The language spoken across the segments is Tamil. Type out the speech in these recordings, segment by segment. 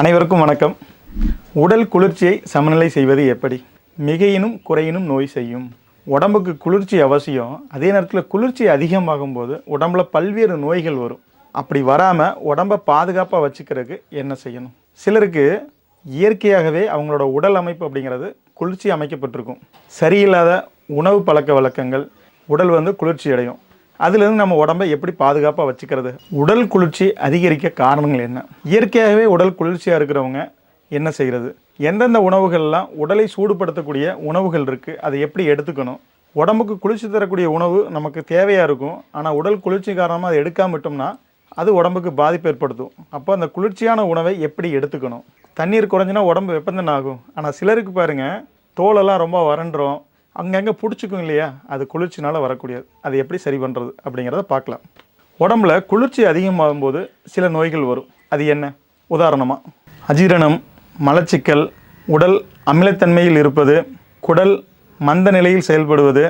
அனைவருக்கும் வணக்கம். உடல் குளிர்ச்சியை சமநிலை செய்வது எப்படி? மிகையினும் குறையினும் நோய் செய்யும். உடம்புக்கு குளிர்ச்சி அவசியம். அதே நேரத்தில் குளிர்ச்சி அதிகமாகும் போது உடம்புல பல்வேறு நோய்கள் வரும். அப்படி வராமல் உடம்பை பாதுகாப்பாக வச்சுக்கிறதுக்கு என்ன செய்யணும்? சிலருக்கு இயற்கையாகவே அவங்களோட உடல் அமைப்பு அப்படிங்கிறது குளிர்ச்சி அமைக்கப்பட்டிருக்கும். சரியில்லாத உணவு பழக்க வழக்கங்கள் உடல் வந்து குளிர்ச்சி அடையும் அதுலேருந்து நம்ம உடம்பை எப்படி பாதுகாப்பாக வச்சுக்கிறது? உடல் குளிர்ச்சி அதிகரிக்க காரணங்கள் என்ன? இயற்கையாகவே உடல் குளிர்ச்சியாக இருக்கிறவங்க என்ன செய்கிறது எந்தெந்த உணவுகள்லாம் உடலை சூடுபடுத்தக்கூடிய உணவுகள் இருக்குது அதை எப்படி எடுத்துக்கணும்? உடம்புக்கு குளிர்ச்சி தரக்கூடிய உணவு நமக்கு தேவையாக இருக்கும் ஆனால் உடல் குளிர்ச்சி காரணமாக அதை எடுக்காம விட்டோம்னா அது உடம்புக்கு பாதிப்பு ஏற்படுத்தும். அப்போ அந்த குளிர்ச்சியான உணவை எப்படி எடுத்துக்கணும்? தண்ணீர் குறைஞ்சினா உடம்பு வெப்பந்தன் ஆகும். ஆனால் சிலருக்கு பாருங்கள் தோலெல்லாம் ரொம்ப வறண்டுரும் அங்கங்கே பிடிச்சிக்கும் இல்லையா? அது குளிர்ச்சினால் வரக்கூடியது. அது எப்படி சரி பண்ணுறது அப்படிங்கிறத பார்க்கலாம். உடம்புல குளிர்ச்சி அதிகமாகும் போது சில நோய்கள் வரும். அது என்ன? உதாரணமாக அஜீரணம் மலச்சிக்கல் உடல் அமிலத்தன்மையில் இருப்பது குடல் மந்த நிலையில் செயல்படுவது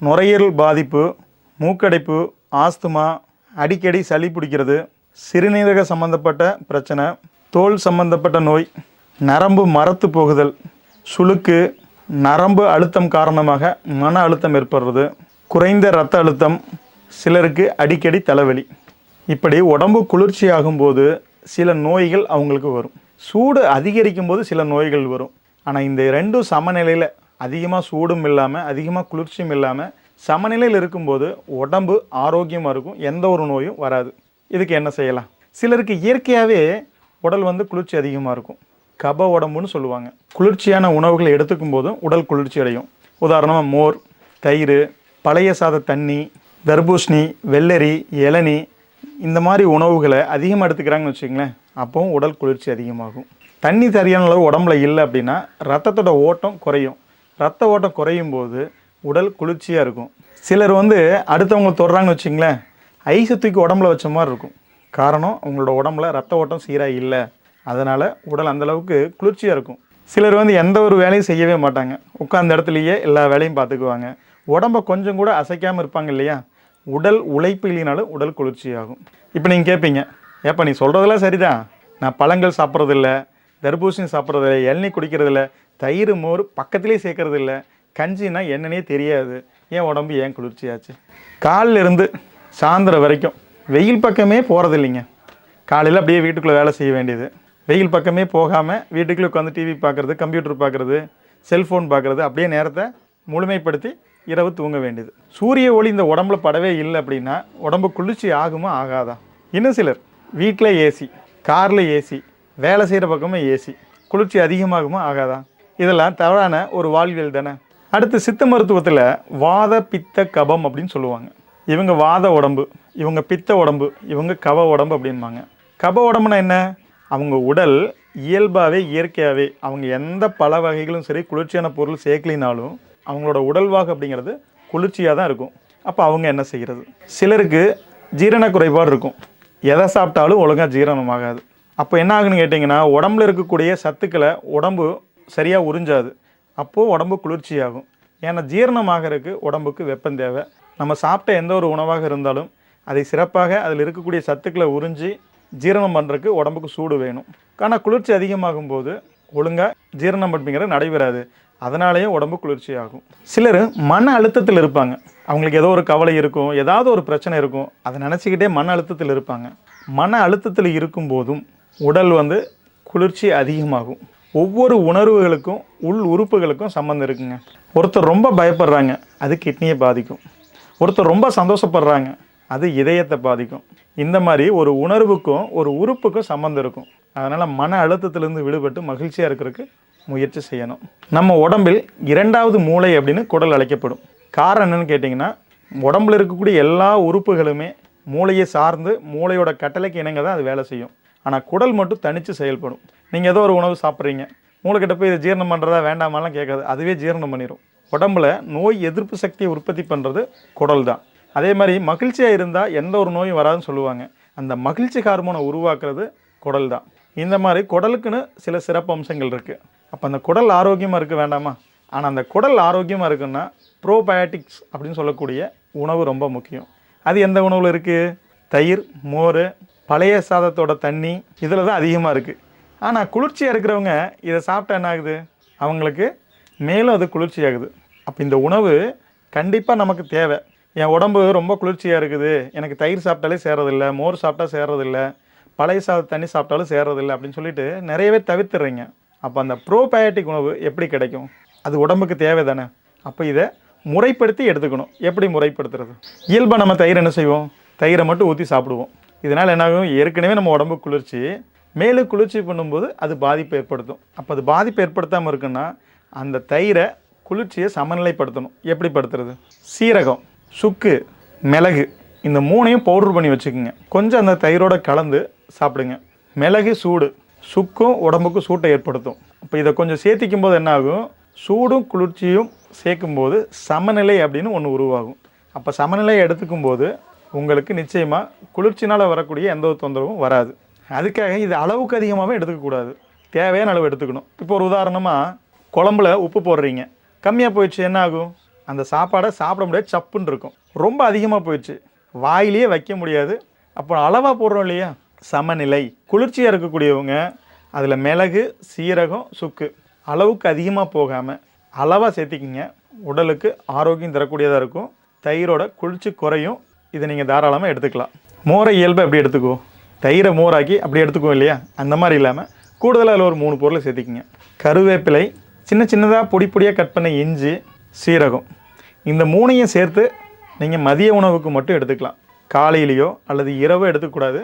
நுரையீரல் பாதிப்பு மூக்கடைப்பு ஆஸ்துமா அடிக்கடி சளி பிடிக்கிறது சிறுநீரக சம்பந்தப்பட்ட பிரச்சனை தோல் சம்பந்தப்பட்ட நோய் நரம்பு மரத்து போகுதல் சுளுக்கு நரம்பு அழுத்தம் காரணமாக மன அழுத்தம் ஏற்படுறது குறைந்த இரத்த அழுத்தம் சிலருக்கு அடிக்கடி தலைவலி. இப்படி உடம்பு குளிர்ச்சி ஆகும்போது சில நோய்கள் அவங்களுக்கு வரும். சூடு அதிகரிக்கும் போது சில நோய்கள் வரும். ஆனால் இந்த ரெண்டும் சமநிலையில் அதிகமாக சூடும் இல்லாமல் அதிகமாக குளிர்ச்சியும் இல்லாமல் சமநிலையில் இருக்கும்போது உடம்பு ஆரோக்கியமாக இருக்கும் எந்த ஒரு நோயும் வராது. இதுக்கு என்ன செய்யலாம்? சிலருக்கு இயற்கையாகவே உடல் வந்து குளிர்ச்சி அதிகமாக இருக்கும். கப உடம்புன்னு சொல்லுவாங்க. குளிர்ச்சியான உணவுகளை எடுத்துக்கும் போதும் உடல் குளிர்ச்சி அடையும். உதாரணமாக மோர் தயிர் பழைய சாத தண்ணி தர்பூசணி வெள்ளரி இளநி இந்த மாதிரி உணவுகளை அதிகமாக எடுத்துக்கிறாங்கன்னு வச்சுங்களேன் அப்போவும் உடல் குளிர்ச்சி அதிகமாகும். தண்ணி சரியான அளவு உடம்புல இல்லை அப்படின்னா ரத்தத்தோட ஓட்டம் குறையும். ரத்த ஓட்டம் குறையும் போது உடல் குளிர்ச்சியாக இருக்கும். சிலர் வந்து அடுத்தவங்க தொடுறாங்கன்னு வச்சிங்களேன் ஐஸை தூக்கி உடம்புல வச்ச மாதிரி இருக்கும். காரணம் அவங்களோட உடம்புல ரத்த ஓட்டம் சீராக இல்லை. அதனால் உடல் அந்த அளவுக்கு குளிர்ச்சியாக இருக்கும். சிலர் வந்து எந்த ஒரு வேலையும் செய்யவே மாட்டாங்க. உட்கார்ந்த இடத்துலையே எல்லா வேலையும் பார்த்துக்குவாங்க. உடம்ப கொஞ்சம் கூட அசைக்காமல் இருப்பாங்க இல்லையா? உடல் உழைப்பு இல்லைனாலும் உடல் குளிர்ச்சியாகும். இப்போ நீங்கள் கேட்பீங்க ஏப்பா நீ சொல்கிறதெல்லாம் சரிதான். நான் பழங்கள் சாப்பிட்றதில்ல தர்பூசணி சாப்பிட்றதில்ல இளநீ குடிக்கிறதில்ல தயிர் மோர் பக்கத்துலேயே சேர்க்கறதில்ல. கஞ்சின்னா என்னன்னே தெரியாது. ஏன் உடம்பு ஏன் குளிர்ச்சியாச்சு? காலில் இருந்து சாயந்தரம் வரைக்கும் வெயில் பக்கமே போகிறதில்லைங்க காலையில் அப்படியே வீட்டுக்குள்ளே வேலை செய்ய வேண்டியது. வெயில் பக்கமே போகாமல் வீட்டுக்குள்ளே உட்காந்து டிவி பார்க்குறது கம்ப்யூட்டர் பார்க்குறது செல்ஃபோன் பார்க்குறது அப்படியே நேரத்தை முழுமைப்படுத்தி இரவு தூங்க வேண்டியது. சூரிய ஒளி இந்த உடம்புல படவே இல்லை அப்படின்னா உடம்பு குளிர்ச்சி ஆகுமா ஆகாதா? இன்னும் சிலர் வீட்டில் ஏசி காரில் ஏசி வேலை செய்கிற பக்கமே ஏசி குளிர்ச்சி அதிகமாகுமா ஆகாதா? இதெல்லாம் தவறான ஒரு வாழ்வியல் தானே. அடுத்து சித்த மருத்துவத்தில் வாத பித்த கபம் அப்படின்னு சொல்லுவாங்க. இவங்க வாத உடம்பு இவங்க பித்த உடம்பு இவங்க கவ உடம்பு அப்படின்பாங்க கப உடம்புனா என்ன? அவங்க உடல் இயல்பாகவே இயற்கையாகவே அவங்க எந்த பல வகைகளும் சரி குளிர்ச்சியான பொருள் சேர்க்கலினாலும் அவங்களோட உடல்வாகு அப்படிங்கிறது குளிர்ச்சியாக தான் இருக்கும். அப்போ அவங்க என்ன செய்கிறது சிலருக்கு ஜீரண குறைபாடு இருக்கும். எதை சாப்பிட்டாலும் ஒழுங்காக ஜீரணமாகாது அப்போ என்ன ஆகுன்னு கேட்டிங்கன்னா உடம்புல இருக்கக்கூடிய சத்துக்களை உடம்பு சரியாக உறிஞ்சாது. அப்போது உடம்பு குளிர்ச்சியாகும். ஏன்னா ஜீரணமாகறதுக்கு உடம்புக்கு வெப்பம் தேவை. நம்ம சாப்பிட்ட எந்த ஒரு உணவாக இருந்தாலும் அதை சிறப்பாக அதில் இருக்கக்கூடிய சத்துக்களை உறிஞ்சி ஜீரணம் பண்ணுறதுக்கு உடம்புக்கு சூடு வேணும். ஆனால் குளிர்ச்சி அதிகமாகும் போது ஒழுங்காக ஜீரணம் பண்ணிங்கிறது நடைபெறாது. அதனாலேயே உடம்பு குளிர்ச்சி ஆகும் சிலர் மன அழுத்தத்தில் இருப்பாங்க. அவங்களுக்கு ஏதோ ஒரு கவலை இருக்கும் ஏதாவது ஒரு பிரச்சனை இருக்கும். அதை நினச்சிக்கிட்டே மன அழுத்தத்தில் இருப்பாங்க. மன அழுத்தத்தில் இருக்கும்போதும் உடல் வந்து குளிர்ச்சி அதிகமாகும். ஒவ்வொரு உணர்வுகளுக்கும் உள் உறுப்புகளுக்கும் சம்மந்தம் இருக்குங்க. ஒருத்தர் ரொம்ப பயப்படுறாங்க அது கிட்னியை பாதிக்கும். ஒருத்தர் ரொம்ப சந்தோஷப்படுறாங்க அது இதயத்தை பாதிக்கும். இந்த மாதிரி ஒரு உணர்வுக்கும் ஒரு உறுப்புக்கும் சம்மந்தம் இருக்கும். அதனால் மன அழுத்தத்திலிருந்து விடுபட்டு மகிழ்ச்சியாக இருக்கிறதுக்கு முயற்சி செய்யணும். நம்ம உடம்பில் இரண்டாவது மூளை அப்படின்னு குடல் அழைக்கப்படும். காரணம் என்னன்னு கேட்டிங்கன்னா உடம்புல இருக்கக்கூடிய எல்லா உறுப்புகளுமே மூளையை சார்ந்து மூளையோட கட்டளைக்கு இணங்க தான் அது வேலை செய்யும். ஆனால் குடல் மட்டும் தனித்து செயல்படும். நீங்கள் ஏதோ ஒரு உணவு சாப்பிட்றீங்க. மூளைக்கிட்ட போய் இதை ஜீரணம் பண்ணுறதா வேண்டாமாலாம் கேட்காது. அதுவே ஜீரணம் பண்ணிடும் உடம்புல நோய் எதிர்ப்பு சக்தியை உற்பத்தி பண்ணுறது குடல் தான். அதே மாதிரி மகிழ்ச்சியாக இருந்தால் எந்த ஒரு நோயும் வராதுன்னு சொல்லுவாங்க. அந்த மகிழ்ச்சி ஹார்மோனை உருவாக்குறது குடல் தான். இந்த மாதிரி குடலுக்குன்னு சில சிறப்பு அம்சங்கள் இருக்குது அப்போ அந்த குடல் ஆரோக்கியமாக இருக்க வேண்டாமா? ஆனால் அந்த குடல் ஆரோக்கியமாக இருக்குன்னா ப்ரோபயோட்டிக்ஸ் அப்படின்னு சொல்லக்கூடிய உணவு ரொம்ப முக்கியம். அது எந்த உணவில் இருக்குது தயிர் மோர் பழைய சாதத்தோட தண்ணி இதில் தான் அதிகமாக இருக்குது ஆனால் குளிர்ச்சியாக இருக்கிறவங்க இதை சாப்பிட்டா என்ன ஆகுது? அவங்களுக்கு மேலும் அது குளிர்ச்சியாகுது. அப்போ இந்த உணவு கண்டிப்பாக நமக்கு தேவை. என் உடம்பு ரொம்ப குளிர்ச்சியாக இருக்குது. எனக்கு தயிர் சாப்பிட்டாலே சேரதில்லை மோர் சாப்பிட்டா சேர்றதில்லை பழைய சா தண்ணி சாப்பிட்டாலும் சேர்றதில்லை அப்படின்னு சொல்லிட்டு நிறையவே தவிர்த்துறீங்க அப்போ அந்த ப்ரோபயோட்டிக் உணவு எப்படி கிடைக்கும்? அது உடம்புக்கு தேவை தானே அப்போ இதை முறைப்படுத்தி எடுத்துக்கணும். எப்படி முறைப்படுத்துறது? இயல்பாக நம்ம தயிர் என்ன செய்வோம்? தயிரை மட்டும் ஊற்றி சாப்பிடுவோம். இதனால் என்னாகும் ஏற்கனவே நம்ம உடம்பு குளிர்ச்சி. மேலும் குளிர்ச்சி பண்ணும்போது அது பாதிப்பு ஏற்படுத்தும். அப்போ அது பாதிப்பு ஏற்படுத்தாமல் இருக்குன்னா அந்த தயிரை குளிர்ச்சியை சமநிலைப்படுத்தணும். எப்படி படுத்துறது? சீரகம். சுக்கு மிளகு இந்த மூணையும் பவுடர் பண்ணி வச்சுக்கோங்க. கொஞ்சம் அந்த தயிரோட கலந்து சாப்பிடுங்க. மிளகு சூடு. சுக்கும் உடம்புக்கும் சூட்டை ஏற்படுத்தும். இப்போ இதை கொஞ்சம் சேர்த்திக்கும் போது என்னாகும் சூடும் குளிர்ச்சியும் சேர்க்கும்போது சமநிலை அப்படின்னு ஒன்று உருவாகும். அப்போ சமநிலையை எடுத்துக்கும் போது உங்களுக்கு நிச்சயமாக குளிர்ச்சினால் வரக்கூடிய எந்த ஒரு தொந்தரவும் வராது. அதுக்காக இது அளவுக்கு அதிகமாகவே எடுத்துக்கக்கூடாது தேவையான அளவு எடுத்துக்கணும். இப்போ ஒரு உதாரணமாக குழம்புல உப்பு போடுறீங்க. கம்மியாக போயிடுச்சு என்ன ஆகும்? அந்த சாப்பாடை சாப்பிட முடியாது சப்புன்னு இருக்கும். ரொம்ப அதிகமாக போயிடுச்சு. வாயிலேயே வைக்க முடியாது. அப்போ அளவாக போடுறோம் இல்லையா? சமநிலை. குளிர்ச்சியாக இருக்கக்கூடியவங்க அதில் மிளகு சீரகம் சுக்கு. அளவுக்கு அதிகமாக போகாமல் அளவாக சேர்த்திக்கிங்க. உடலுக்கு ஆரோக்கியம் தரக்கூடியதாக இருக்கும். தயிரோட குளிர்ச்சி குறையும். இதை நீங்கள் தாராளமாக எடுத்துக்கலாம். மோரை இயல்பை எப்படி எடுத்துக்குவோம் தயிரை மோராக்கி அப்படி எடுத்துக்குவோம் இல்லையா? அந்த மாதிரி இல்லாமல் கூடுதலாக அதில் ஒரு மூணு பொருளை சேர்த்திக்கிங்க. கருவேப்பிலை சின்ன சின்னதாக பொடி பொடியாக கட் பண்ண இஞ்சி சீரகம். இந்த மூணையும் சேர்த்து நீங்கள் மதிய உணவுக்கு மட்டும் எடுத்துக்கலாம். காலையிலையோ அல்லது இரவோ எடுத்துக்கூடாது.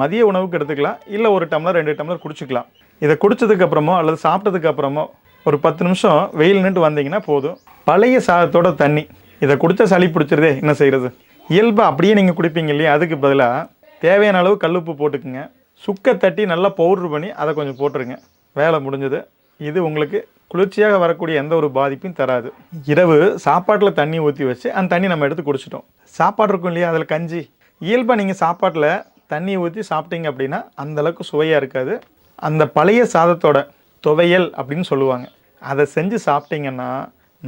மதிய உணவுக்கு எடுத்துக்கலாம். இல்லை ஒரு டம்ளர் ரெண்டு டம்ளர் குடிச்சிக்கலாம். இதை குடித்ததுக்கப்புறமோ அல்லது சாப்பிட்டதுக்கப்புறமோ ஒரு பத்து நிமிஷம் வெயில் நின்று வந்தீங்கன்னா போதும். பழைய சாதத்தோட தண்ணி. இதை குடித்தா சளி பிடிச்சிருதே என்ன செய்கிறது இயல்பாக அப்படியே நீங்கள் குடிப்பீங்க இல்லையா? அதுக்கு பதிலாக தேவையான அளவு கல்லுப்பு போட்டுக்குங்க. சுக்கை தட்டி நல்லா பவுட்ரு பண்ணி அதை கொஞ்சம் போட்டுருங்க. வேலை முடிஞ்சது. இது உங்களுக்கு குளிர்ச்சியாக வரக்கூடிய எந்த ஒரு பாதிப்பும் தராது. இரவு சாப்பாட்டில் தண்ணி ஊற்றி வச்சு அந்த தண்ணி நம்ம எடுத்து குடிச்சிட்டோம். சாப்பாடு இருக்கும் இல்லையா? அதில் கஞ்சி. இயல்பாக நீங்கள் சாப்பாட்டில் தண்ணி ஊற்றி சாப்பிட்டீங்க அப்படின்னா அந்த அளவுக்கு சுவையாக இருக்காது. அந்த பழைய சாதத்தோட துவையல் அப்படின்னு சொல்லுவாங்க. அதை செஞ்சு சாப்பிட்டீங்கன்னா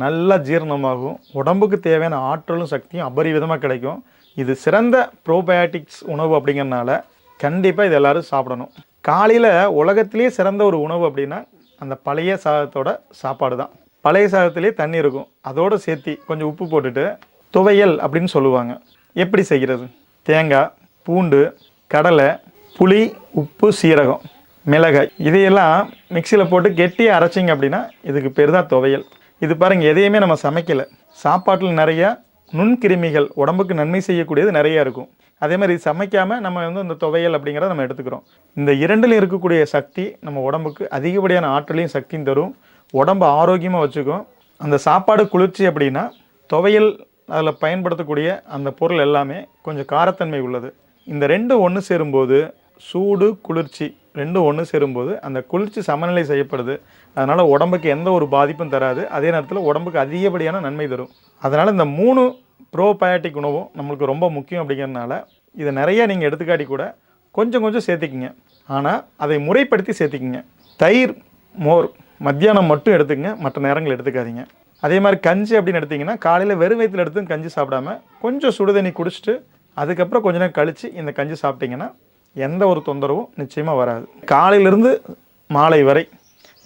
நல்லா ஜீரணமாகும். உடம்புக்கு தேவையான ஆற்றலும் சக்தியும் அபரிவிதமாக கிடைக்கும். இது சிறந்த ப்ரோபயோட்டிக்ஸ் உணவு அப்படிங்கிறனால கண்டிப்பாக இது எல்லோரும் சாப்பிடணும். காலையில் உலகத்திலே சிறந்த ஒரு உணவு அப்படின்னா அந்த பழைய சாதத்தோட சாப்பாடு தான். பழைய சாதத்திலே தண்ணி இருக்கும். அதோடு சேர்த்தி கொஞ்சம் உப்பு போட்டுட்டு துவையல் அப்படின்னு சொல்லுவாங்க. எப்படி செய்கிறது? தேங்காய் பூண்டு கடலை புளி உப்பு சீரகம் மிளகாய் இதையெல்லாம் மிக்சியில் போட்டு கெட்டியாக அரைச்சிங்க அப்படின்னா இதுக்கு பேர் தான் துவையல். இது பாருங்கள் எதையுமே நம்ம சமைக்கலை. சாப்பாட்டில் நிறைய நுண்கிருமிகள் உடம்புக்கு நன்மை செய்யக்கூடியது நிறையா இருக்கும். அதே மாதிரி சமைக்காமல் நம்ம வந்து இந்த துவையல் அப்படிங்கிறத நம்ம எடுத்துக்கிறோம். இந்த இரண்டில் இருக்கக்கூடிய சக்தி நம்ம உடம்புக்கு அதிகப்படியான ஆற்றலையும் சக்தியும் தரும். உடம்பு ஆரோக்கியமாக வச்சுக்கும். அந்த சாப்பாடு குளிர்ச்சி அப்படின்னா துவையல் அதில் பயன்படுத்தக்கூடிய அந்த பொருள் எல்லாமே கொஞ்சம் காரத்தன்மை உள்ளது. இந்த ரெண்டு ஒன்று சேரும்போது சூடு குளிர்ச்சி ரெண்டும் ஒன்று சேரும்போது அந்த குளிர்ச்சி சமநிலை செய்யப்படுது. அதனால் உடம்புக்கு எந்த ஒரு பாதிப்பும் தராது. அதே நேரத்தில் உடம்புக்கு அதிகப்படியான நன்மை தரும். அதனால் இந்த மூணு ப்ரோபயாட்டிக் உணவும் நம்மளுக்கு ரொம்ப முக்கியம் அப்படிங்கிறதுனால இதை நிறைய நீங்கள் எடுத்துக்காட்டி கூட கொஞ்சம் கொஞ்சம் சேர்த்திக்கிங்க. ஆனால் அதை முறைப்படுத்தி சேர்த்திக்கிங்க. தயிர் மோர் மத்தியானம் மட்டும் எடுத்துக்கங்க. மற்ற நேரங்கள் எடுத்துக்காதீங்க. அதே மாதிரி கஞ்சி அப்படின்னு எடுத்தீங்கன்னா காலையில் வெறும் வயிற்றில் எடுத்து கஞ்சி சாப்பிடாம கொஞ்சம் சுடுதண்ணி குடிச்சிட்டு அதுக்கப்புறம் கொஞ்ச நேரம் கழித்து இந்த கஞ்சி சாப்பிட்டிங்கன்னா எந்த ஒரு தொந்தரவும் நிச்சயமாக வராது. காலையிலேருந்து மாலை வரை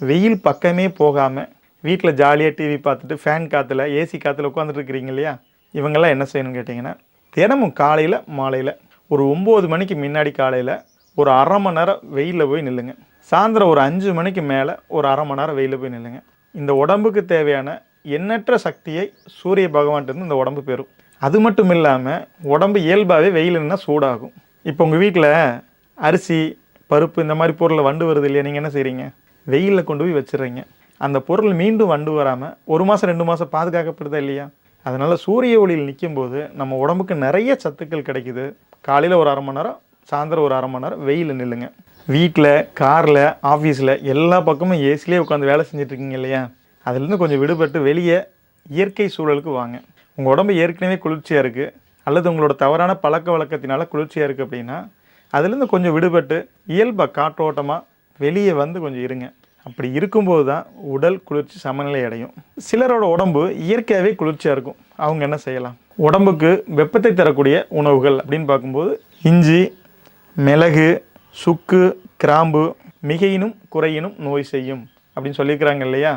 வெயில் பக்கமே போகாமல் வீட்டில் ஜாலியாக டிவி பார்த்துட்டு ஃபேன் காற்றுல ஏசி காற்றுல உட்காந்துட்டு இருக்கிறீங்க இல்லையா? இவங்கெல்லாம் என்ன செய்யணும்னு கேட்டிங்கன்னா தினமும் காலையில் மாலையில் ஒரு ஒம்பது மணிக்கு முன்னாடி காலையில் ஒரு அரை மணி நேரம் வெயிலில் போய் நில்லுங்க. சாயந்தரம் ஒரு அஞ்சு மணிக்கு மேலே ஒரு அரை மணி நேரம் வெயிலில் போய் நில்லுங்க. இந்த உடம்புக்கு தேவையான எண்ணற்ற சக்தியை சூரிய பகவான்கிட்ட இந்த உடம்பு பெறும். அது மட்டும் இல்லாமல் உடம்பு இயல்பாகவே வெயிலுன்னா சூடாகும். இப்போ உங்கள் வீட்டில் அரிசி பருப்பு இந்த மாதிரி பொருளை வண்டு வருது இல்லையா? நீங்கள் என்ன செய்கிறீங்க வெயிலில் கொண்டு போய் வச்சிடுறீங்க. அந்த பொருள் மீண்டும் வண்டு வராமல் ஒரு மாதம் ரெண்டு மாதம் பாதுகாக்கப்படுதா இல்லையா? அதனால் சூரிய ஒளியில் நிற்கும்போது நம்ம உடம்புக்கு நிறைய சத்துக்கள் கிடைக்குது. காலையில் ஒரு அரை மணி நேரம் சாயந்தரம் ஒரு அரை மணி நேரம் வெயிலில் நில்லுங்க. வீட்டில் காரில் ஆஃபீஸில் எல்லா பக்கமும் ஏசிலே உட்காந்து வேலை செஞ்சிட்ருக்கீங்க இல்லையா? அதுலேருந்து கொஞ்சம் விடுபட்டு வெளியே இயற்கை சூழலுக்கு வாங்க. உங்கள் உடம்பு ஏற்கனவே குளிர்ச்சியாக இருக்குது அல்லது உங்களோட தவறான பழக்க வழக்கத்தினால குளிர்ச்சியாக இருக்குது அப்படின்னா அதுலேருந்து கொஞ்சம் விடுபட்டு இயல்பாக காற்றோட்டமாக வெளியே வந்து கொஞ்சம் இருங்க. அப்படி இருக்கும்போது தான் உடல் குளிர்ச்சி சமநிலை அடையும். சிலரோட உடம்பு இயற்கையாகவே குளிர்ச்சியாக இருக்கும். அவங்க என்ன செய்யலாம்? உடம்புக்கு வெப்பத்தை தரக்கூடிய உணவுகள் அப்படின்னு பார்க்கும்போது இஞ்சி மிளகு சுக்கு கிராம்பு மிகையினும் குறையினும் நோய் செய்யும் அப்படின்னு சொல்லியிருக்கிறாங்க இல்லையா?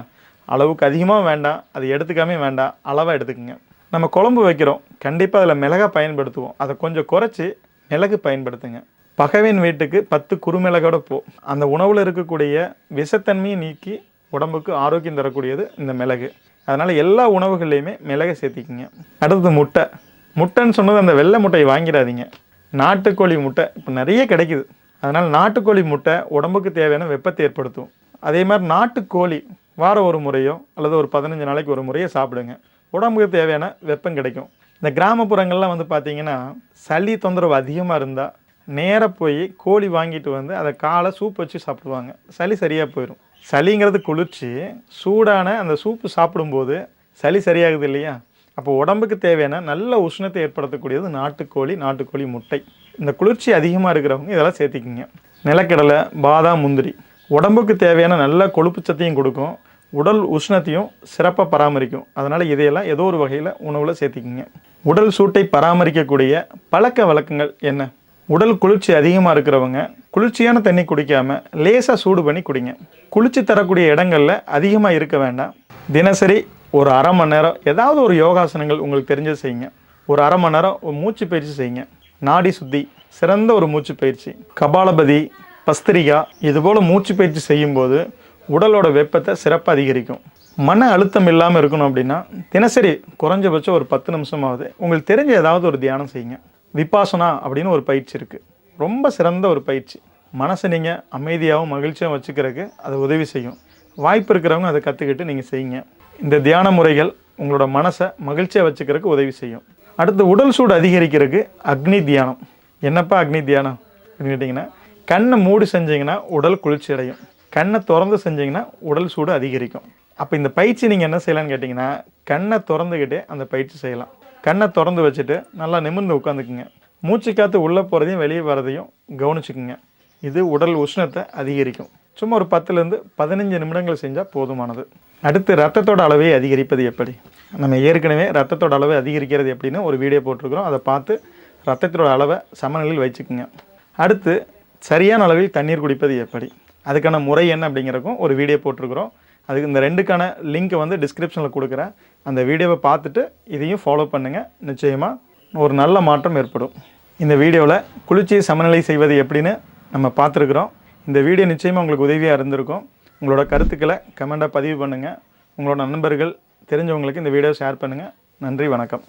அளவுக்கு அதிகமாக வேண்டாம் அது எடுத்துக்காமே வேண்டாம் அளவாக எடுத்துக்கோங்க. நம்ம குழம்பு வைக்கிறோம். கண்டிப்பாக அதில் மிளகா பயன்படுத்துவோம். அதை கொஞ்சம் குறைச்சி மிளகு பயன்படுத்துங்க. பகைவன் வீட்டுக்கு பத்து குறுமிளகோட போ. அந்த உணவில் இருக்கக்கூடிய விஷத்தன்மையை நீக்கி உடம்புக்கு ஆரோக்கியம் தரக்கூடியது இந்த மிளகு. அதனால் எல்லா உணவுகள்லையுமே மிளகை சேர்த்திக்கிங்க. அடுத்தது முட்டை. முட்டைன்னு சொன்னது அந்த வெள்ளை முட்டையை வாங்கிடாதீங்க. நாட்டுக்கோழி முட்டை இப்போ நிறைய கிடைக்குது. அதனால் நாட்டுக்கோழி முட்டை உடம்புக்கு தேவையான வெப்பத்தை ஏற்படுத்தும். அதே மாதிரி நாட்டுக்கோழி வாரம் ஒரு முறையோ அல்லது ஒரு பதினஞ்சு நாளைக்கு ஒரு முறையோ சாப்பிடுங்க. உடம்புக்கு தேவையான வெப்பம் கிடைக்கும். இந்த கிராமப்புறங்கள்லாம் வந்து பார்த்திங்கன்னா சளி தொந்தரவு அதிகமாக இருந்தால் நேராக போய் கோழி வாங்கிட்டு வந்து அதை காலை சூப் வச்சு சாப்பிடுவாங்க. சளி சரியாக போயிடும் சளிங்கிறது குளிர்ச்சி. சூடான அந்த சூப்பு சாப்பிடும்போது சளி சரியாகுது இல்லையா? அப்போ உடம்புக்கு தேவையான நல்ல உஷ்ணத்தை ஏற்படுத்தக்கூடியது நாட்டுக்கோழி நாட்டுக்கோழி முட்டை. இந்த குளிர்ச்சி அதிகமாக இருக்கிறவங்க இதெல்லாம் சேர்த்திக்கிங்க. நிலக்கடலை பாதாம் முந்திரி. உடம்புக்கு தேவையான நல்ல கொழுப்பு சத்தையும் கொடுக்கும். உடல் உஷ்ணத்தையும் சிறப்பாக பராமரிக்கும். அதனால் இதையெல்லாம் ஏதோ ஒரு வகையில் உணவில் சேர்த்திக்கிங்க. உடல் சூட்டை பராமரிக்கக்கூடிய பழக்க வழக்கங்கள் என்ன? உடல் குளிர்ச்சி அதிகமாக இருக்கிறவங்க குளிர்ச்சியான தண்ணி குடிக்காமல் லேசாக சூடு பண்ணி குடிங்க. குளிர்ச்சி தரக்கூடிய இடங்களில் அதிகமாக இருக்க வேண்டாம். தினசரி ஒரு அரை மணி நேரம் ஏதாவது ஒரு யோகாசனங்கள் உங்களுக்கு தெரிஞ்சது செய்யுங்க. ஒரு அரை மணி நேரம் ஒரு மூச்சு பயிற்சி செய்யுங்க. நாடி சுத்தி சிறந்த ஒரு மூச்சு பயிற்சி. கபாலபதி பஸ்திரிகா இதுபோல் மூச்சு பயிற்சி செய்யும்போது உடலோட வெப்பத்தை சிறப்பாக அதிகரிக்கும். மன அழுத்தம் இல்லாமல் இருக்கணும் அப்படின்னா தினசரி குறைஞ்சபட்சம் ஒரு பத்து நிமிஷமாவது உங்களுக்கு தெரிஞ்ச ஏதாவது ஒரு தியானம் செய்யுங்க. விபாசனா அப்படின்னு ஒரு பயிற்சி இருக்குது ரொம்ப சிறந்த ஒரு பயிற்சி. மனசை நீங்கள் அமைதியாகவும் மகிழ்ச்சியாகவும் வச்சுக்கிறதுக்கு அது உதவி செய்யும். வாய்ப்பு இருக்கிறவங்க அதை கற்றுக்கிட்டு நீங்கள் செய்யுங்க. இந்த தியான முறைகள் உங்களோட மனசை மகிழ்ச்சியாக வச்சுக்கிறதுக்கு உதவி செய்யும். அடுத்து உடல் சூடு அதிகரிக்கிறதுக்கு அக்னி தியானம். என்னப்பா அக்னி தியானம் அப்படின்னு கேட்டிங்கன்னா கண்ணை மூடி செஞ்சீங்கன்னா உடல் குளிர்ச்சி அடையும். கண்ணை திறந்து செஞ்சீங்கன்னா உடல் சூடு அதிகரிக்கும். அப்போ இந்த பயிற்சி நீங்கள் என்ன செய்யலான்னு கேட்டிங்கன்னா கண்ணை திறந்துக்கிட்டே அந்த பயிற்சி செய்யலாம். கண்ணை திறந்து வச்சுட்டு நல்லா நிமிர்ந்து உட்காந்துக்குங்க. மூச்சு காற்று உள்ளே போகிறதையும் வெளியே வர்றதையும் கவனிச்சுக்குங்க. இது உடல் உஷ்ணத்தை அதிகரிக்கும். சும்மா ஒரு பத்துலேருந்து பதினஞ்சு நிமிடங்கள் செஞ்சால் போதுமானது. அடுத்து ரத்தத்தோட அளவை அதிகரிப்பது எப்படி? நம்ம ஏற்கனவே ரத்தத்தோட அளவை அதிகரிக்கிறது எப்படின்னு ஒரு வீடியோ போட்டிருக்கிறோம். அதை பார்த்து ரத்தத்தோட அளவை சமநிலையில் வச்சுக்குங்க. அடுத்து சரியான அளவில் தண்ணீர் குடிப்பது எப்படி? அதுக்கான முறை என்ன அப்படிங்கிறக்கும் ஒரு வீடியோ போட்டிருக்கிறோம். அதுக்கு இந்த ரெண்டுக்கான லிங்க்கை வந்து டிஸ்கிரிப்ஷனில் கொடுக்குறேன். அந்த வீடியோவை பார்த்துட்டு இதையும் ஃபாலோ பண்ணுங்கள் நிச்சயமாக ஒரு நல்ல மாற்றம் ஏற்படும். இந்த வீடியோவில் குளிர்ச்சியை சமநிலை செய்வது எப்படின்னு நம்ம பார்த்துருக்குறோம். இந்த வீடியோ நிச்சயமாக உங்களுக்கு உதவியாக இருந்திருக்கும். உங்களோட கருத்துக்களை கமெண்ட்டாக பதிவு பண்ணுங்கள் உங்களோட நண்பர்கள் தெரிஞ்சவங்களுக்கு இந்த வீடியோ ஷேர் பண்ணுங்கள் நன்றி வணக்கம்.